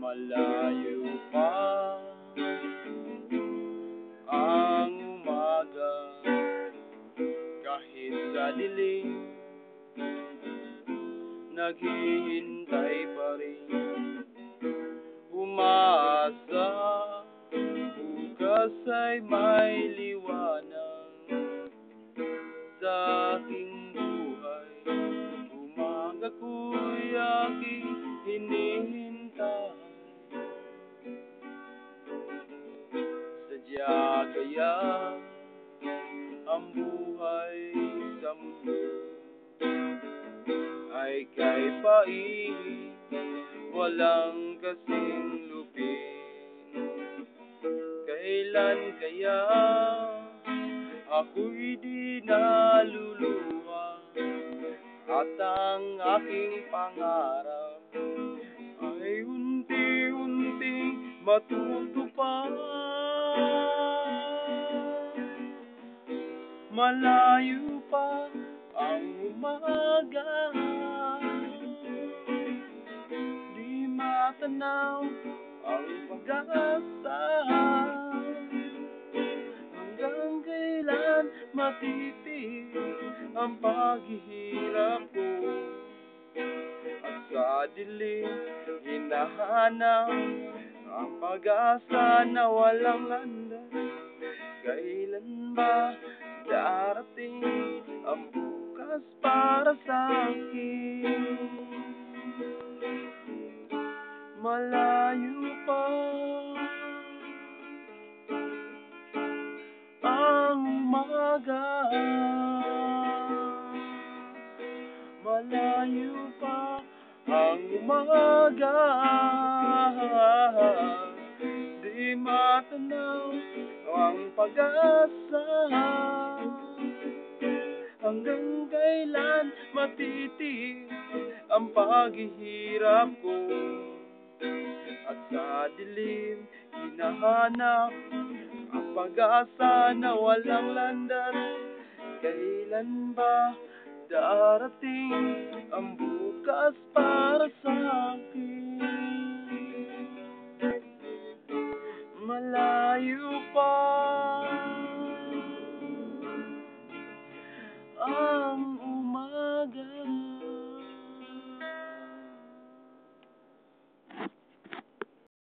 Malayo pa ang umaga kahit sa dilim naghihintay pa rin ay may liwanag sa aking buhay. Umaga ko'y aking hinihintay Sadya kaya ang buhay sa mundo? Ay kay pait, walang kasing lupin. Kailan kaya ako'y di naluluha at ang aking pangarap ay unti-unting matutupad. Malayo pa ang umaga. Di matanaw ang pag-asa matitig ang paghihirap ko At sa dilim hinahanap ang pag-asa na walang landas Kailan ba darating ang bukas para sa akin? Malayo pa Malayo pa ang umaga Di matanaw ang pag-asa Hanggang kailan matitig ang paghihirap ko At sa dilim hinahanap ang pag-asa na walang landas Kailan ba darating ang bukas para sa akin?